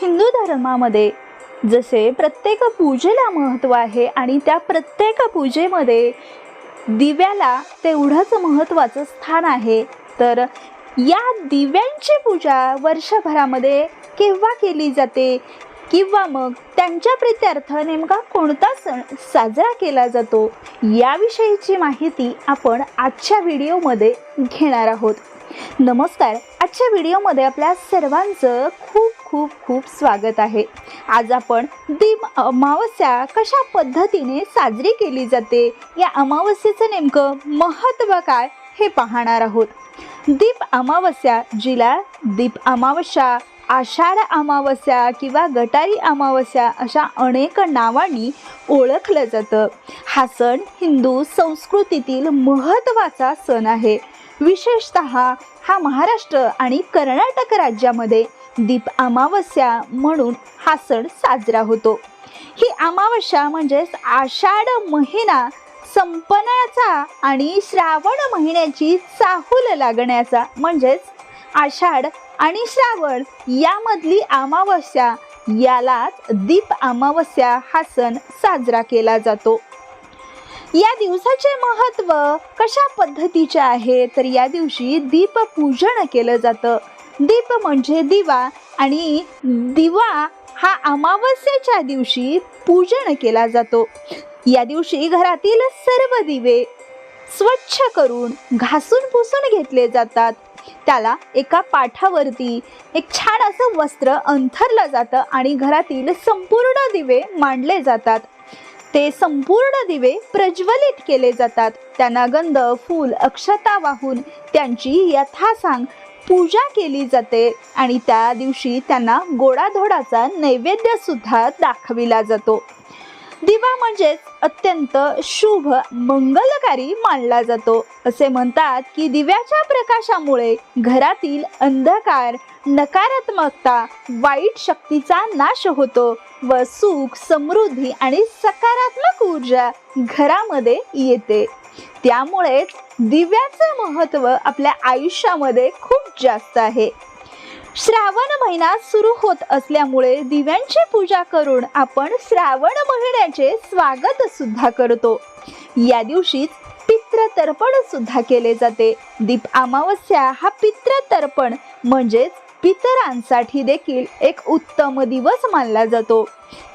हिंदू धर्मामध्ये जसे प्रत्येक पूजेला महत्त्व आहे आणि त्या प्रत्येक पूजेमध्ये दिव्याला तेवढंच महत्त्वाचं स्थान आहे तर या दिव्यांची पूजा वर्षभरामध्ये केव्हा केली जाते? किंवा मग त्यांच्या प्रित्यर्थ नेमका कोणता सण साजरा केला जातो? याविषयीची माहिती आपण आजच्या व्हिडिओमध्ये घेणार आहोत. नमस्कार आजच्या व्हिडिओमध्ये आपल्या सर्वांचं खूप खूप खूप स्वागत आहे. आज आपण दीप अमावस्या कशा पद्धतीने साजरी केली जाते? या अमावस्येचं नेमकं महत्त्व काय हे पाहणार आहोत. दीप अमावस्या जिला दीप अमावस्या आषाढ अमावस्या किंवा गटारी अमावस्या अशा अनेक नावांनी ओळखलं जातं. हा सण हिंदू संस्कृतीतील महत्त्वाचा सण आहे. विशेषत हा महाराष्ट्र आणि कर्नाटक राज्यामध्ये दीप अमावस्या म्हणून हा सण साजरा होतो. ही अमावस्या म्हणजेच आषाढ महिना संपण्याचा आणि श्रावण महिन्याची चाहूल लागण्याचा म्हणजेच आषाढ आणि श्रावण यामधली अमावस्या यालाच दीप अमावस्या हा सण साजरा केला जातो. या दिवसाचे महत्त्व कशा पद्धतीचे आहे? तर या दिवशी दीपपूजन केलं जातं. दीप म्हणजे दिवा आणि दिवा हा अमावस्येच्या दिवशी पूजन केला जातो. या दिवशी घरातील सर्व दिवे स्वच्छ करून घासून पुसून घेतले जातात. त्याला एका पाठावरती एक छान असं वस्त्र अंथरलं जातं आणि घरातील संपूर्ण दिवे मांडले जातात. ते संपूर्ण दिवे प्रज्वलित केले जातात. त्यांना गंध फूल अक्षता वाहून त्यांची यथासांग पूजा केली जाते आणि त्या दिवशी त्यांना गोडाधोडाचा नैवेद्य सुद्धा दाखविला जातो. दिवा म्हणजेच अत्यंत शुभ मंगलकारी मानला जातो. असे म्हणतात की दिव्याच्या प्रकाशामुळे घरातील अंधकार नकारात्मकता वाईट शक्तीचा नाश होतो व सुख समृद्धी आणि सकारात्मक ऊर्जा घरामध्ये येते. त्यामुळेच दिव्याचं महत्त्व आपल्या आयुष्यामध्ये खूप जास्त आहे. श्रावण महिना सुरू होत असल्यामुळे दिव्यांची पूजा करून आपण श्रावण महिन्याचे स्वागत सुद्धा करतो. या दिवशीच पित्रतर्पण सुद्धा केले जाते. दीप अमावस्या हा पित्रतर्पण म्हणजेच पितरांसाठी देखील एक उत्तम दिवस मानला जातो.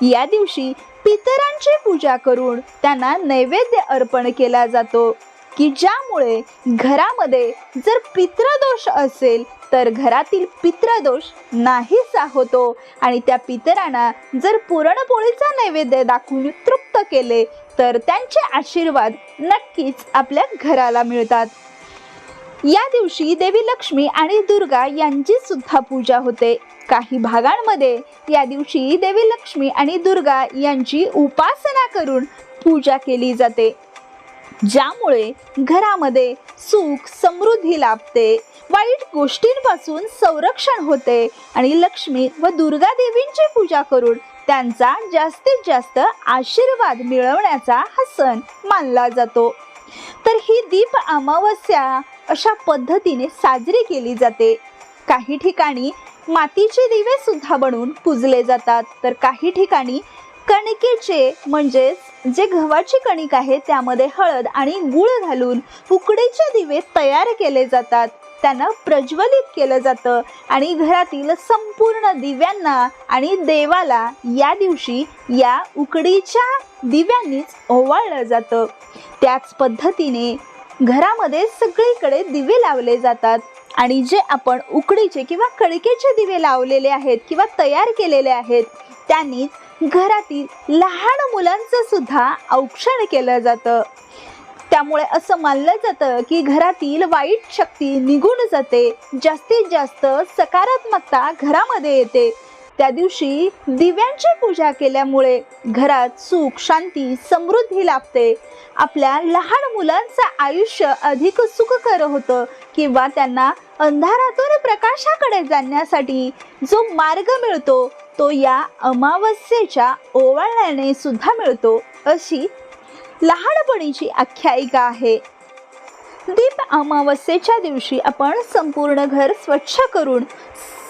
या दिवशी पितरांची पूजा करून त्यांना नैवेद्य अर्पण केला जातो की ज्यामुळे घरामध्ये जर पितृदोष असेल तर घरातील पितृदोष नाहीसा होतो आणि त्या पितरांना जर पुरणपोळीचा नैवेद्य दाखवून तृप्त केले तर त्यांचे आशीर्वाद नक्कीच आपल्या घराला मिळतात. या दिवशी देवी लक्ष्मी आणि दुर्गा यांची सुद्धा पूजा होते. काही भागांमध्ये या दिवशी देवी लक्ष्मी आणि दुर्गा यांची उपासना करून पूजा केली जाते. ज्यामुळे घरामध्ये सुख समृद्धी लाभते. वाईट गोष्टींपासून संरक्षण होते आणि लक्ष्मी व दुर्गा देवींची पूजा करून त्यांचा जास्तीत जास्त आशीर्वाद मिळवण्याचा हा सण मानला जातो. तर ही दीप अमावस्या अशा पद्धतीने साजरी केली जाते. काही ठिकाणी मातीचे दिवे सुद्धा बनवून पुजले जातात. तर काही ठिकाणी कणकेचे म्हणजेच जे गव्हाची कणिक आहे त्यामध्ये हळद आणि गुळ घालून उकडीचे दिवे तयार केले जातात. त्यांना प्रज्वलित केलं जातं. आणि घरातील संपूर्ण दिव्यांना आणि देवाला या दिवशी या उकडीच्या दिव्यांनीच ओवाळलं जातं. त्याच पद्धतीने घरामध्ये सगळीकडे दिवे लावले जातात. आणि जे आपण उकडीचे किंवा कणकेचे दिवे लावलेले आहेत किंवा तयार केलेले आहेत त्यांनीच घरातील लहान मुलांचं सुद्धा औक्षण केलं जातं. त्यामुळे असं मानलं जातं की घरातील वाईट शक्ती निघून जाते. जास्तीत जास्त सकारात्मकता घरामध्ये येते. त्या दिवशी दिव्यांची पूजा केल्यामुळे घरात सुख शांती समृद्धी लाभते. आपल्या लहान मुलांचं आयुष्य अधिक सुखकर होतं किंवा त्यांना अंधारातून प्रकाशाकडे जाण्यासाठी जो मार्ग मिळतो तो या अमावस्येच्या ओवाळण्याने सुद्धा मिळतो अशी लहानपणीची आख्यायिका आहे. दीप अमावस्येच्या दिवशी आपण संपूर्ण घर स्वच्छ करून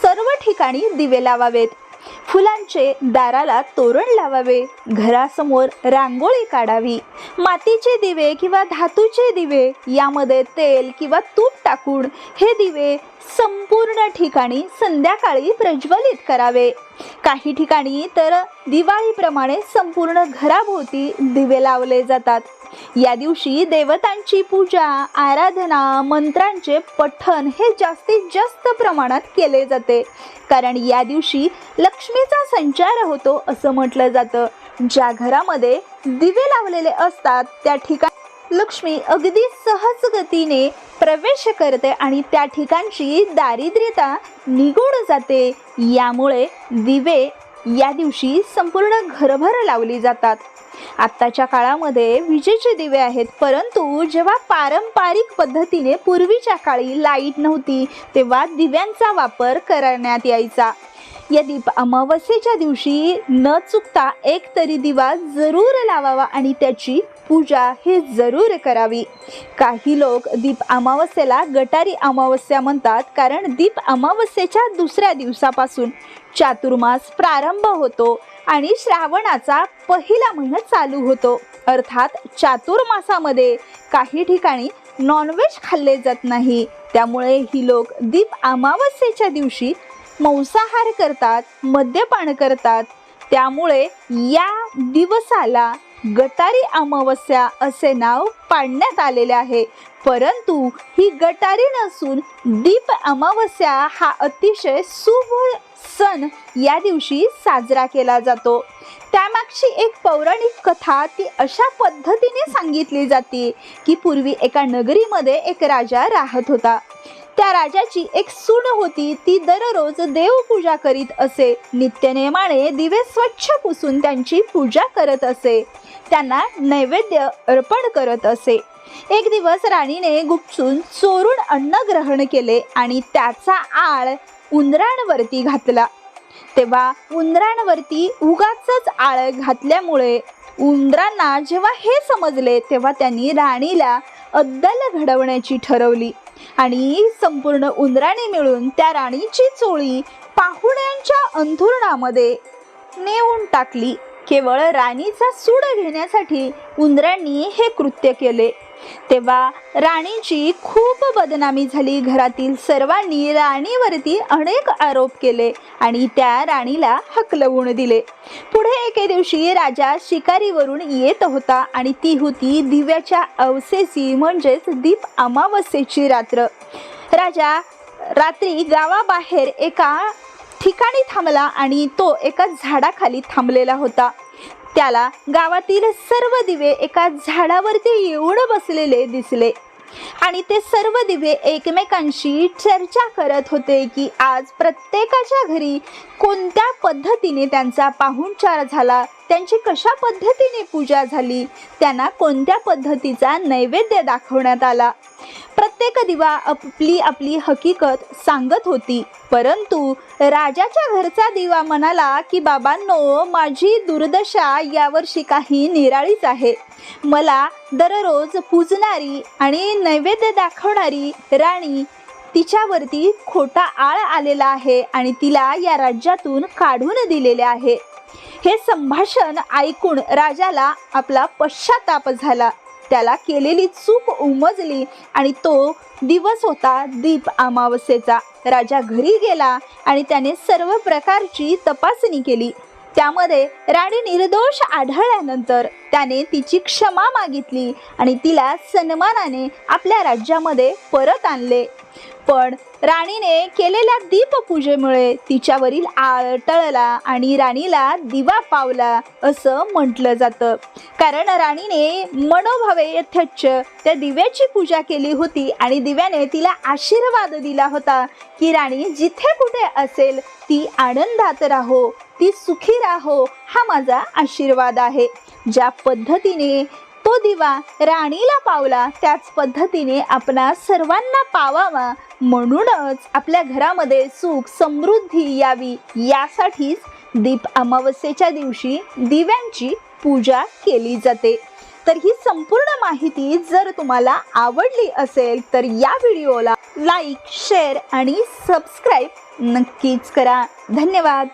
सर्व ठिकाणी दिवे लावावेत. फुलांचे दाराला तोरण लावावे घरासमोर रांगोळी काढावी मातीचे दिवे किंवा धातूचे दिवे यामध्ये तेल किंवा तूप टाकून हे दिवे संपूर्ण ठिकाणी संध्याकाळी प्रज्वलित करावे. काही ठिकाणी तर दिवाळीप्रमाणे संपूर्ण घराभोवती दिवे लावले जातात. या दिवशी देवतांची पूजा आराधना मंत्रांचे पठण हे जास्तीत जास्त प्रमाणात केले जाते. कारण या दिवशी लक्ष्मीचा संचार होतो असं म्हटलं जातं. ज्या घरामध्ये दिवे लावलेले असतात त्या ठिकाणी लक्ष्मी अगदी सहज गतीने प्रवेश करते आणि त्या ठिकाणची दारिद्र्यता निघून जाते. यामुळे दिवे या दिवशी संपूर्ण घरभर लावली जातात. आत्ताच्या काळामध्ये विजेचे दिवे आहेत परंतु जेव्हा पारंपरिक पद्धतीने पूर्वीच्या काळी लाइट नव्हती तेव्हा दिव्यांचा वापर करण्यात यायचा. या दीप अमावस्येच्या दिवशी न चुकता एक तरी दिवा जरूर लावावा आणि त्याची पूजा ही जरूर करावी. काही लोक दीप अमावस्येला गटारी अमावस्या म्हणतात कारण दीप अमावस्येच्या दुसऱ्या दिवसापासून चातुर्मास प्रारंभ होतो आणि श्रावणाचा पहिला महिना चालू होतो. अर्थात चातुर्मासामध्ये काही ठिकाणी नॉनव्हेज खाल्ले जात नाही. त्यामुळे ही लोक दीप अमावस्येच्या दिवशी मांसाहार करतात मद्यपान करतात. त्यामुळे या दिवसाला गटारी अमावस्या असे नाव पाडण्यात आलेले आहे. परंतु ही गटारी नसून दीप अमावस्या हा अतिशय शुभ सण या दिवशी साजरा केला जातो. त्यामागची एक पौराणिक कथा ती अशा पद्धतीने सांगितली जाते की पूर्वी एका नगरीमध्ये एक राजा राहत होता. त्या राजाची एक सून होती ती दररोज देवपूजा करीत असे. नित्यनेमाने दिवे स्वच्छ पुसून त्यांची पूजा करत असे. त्यांना नैवेद्य अर्पण करत असे. एक दिवस राणीने गुपचून चोरून अन्न ग्रहण केले आणि त्याचा आळ उंदरांवरती घातला. तेव्हा उंदरांवरती उगाच आळ घातल्यामुळे उंदरांना जेव्हा हे समजले तेव्हा त्यांनी राणीला अद्दल घडवण्याची ठरवली आणि संपूर्ण उंदराने मिळून त्या राणीची चोळी पाहुण्यांच्या अंथुरणामध्ये नेऊन टाकली. केवळ राणीचा सूड घेण्यासाठी उंदरांनी हे कृत्य केले. तेव्हा राणीची खूप बदनामी झाली. घरातील सर्वांनी राणीवरती अनेक आरोप केले आणि त्या राणीला हकलवून दिले. पुढे एके दिवशी राजा शिकारीवरून येत होता आणि ती होती दिव्याच्या अवसेची म्हणजेच दीप अमावस्येची रात्र. राजा रात्री गावाबाहेर एका ठिकाणी थांबला आणि तो एका झाडाखाली थांबलेला होता. त्याला गावातील सर्व दिवे एका झाडावरती येऊन बसलेले दिसले. आणि ते सर्व दिवे एकमेकांशी चर्चा करत होते की आज प्रत्येकाच्या घरी कोणत्या पद्धतीने त्यांचा पाहुणचार झाला. त्यांची कशा पद्धतीने पूजा झाली? त्यांना कोणत्या पद्धतीचा नैवेद्य दाखवण्यात आला? प्रत्येक दिवा आपली आपली हकीकत सांगत होती. परंतु राजाच्या घरचा दिवा म्हणाला की बाबांनो माझी दुर्दशा यावर्षी काही निराळीच आहे. मला दररोज पूजणारी आणि नैवेद्य दाखवणारी राणी तिच्यावरती खोटा आळ आलेला आहे आणि तिला या राज्यातून काढून दिलेले आहे. हे संभाषण ऐकून राजाला आपला पश्चाताप झाला. त्याला केलेली चूक उमजली आणि तो दिवस होता दीप अमावस्येचा. राजा घरी गेला आणि त्याने सर्व प्रकारची तपासणी केली. त्यामध्ये राणी निर्दोष आढळल्यानंतर त्याने तिची क्षमा मागितली आणि तिला सन्मानाने आपल्या राज्यामध्ये परत आणले. पण राणीने केलेल्या दीपपूजेमुळे तिच्यावरील आळ टळला आणि राणीला दिवा पावला असं म्हटलं जातं. कारण राणीने मनोभावे यथच्छ त्या दिव्याची पूजा केली होती आणि दिव्याने तिला आशीर्वाद दिला होता की राणी जिथे कुठे असेल ती आनंदात राहो ती सुखी राहो हा माझा आशीर्वाद आहे. ज्या पद्धतीने तो दिवा राणीला पावला. त्याच पद्धतीने आपणा सर्वांना पावावा. म्हणूनच आपल्या घरामध्ये सुख समृद्धी यावी. यासाठीच दीप अमावस्येच्या दिवशी दिव्यांची पूजा केली जाते. तर ही संपूर्ण माहिती जर तुम्हाला आवडली असेल तर या व्हिडिओला लाईक शेअर आणि सबस्क्राईब नक्कीच करा. धन्यवाद.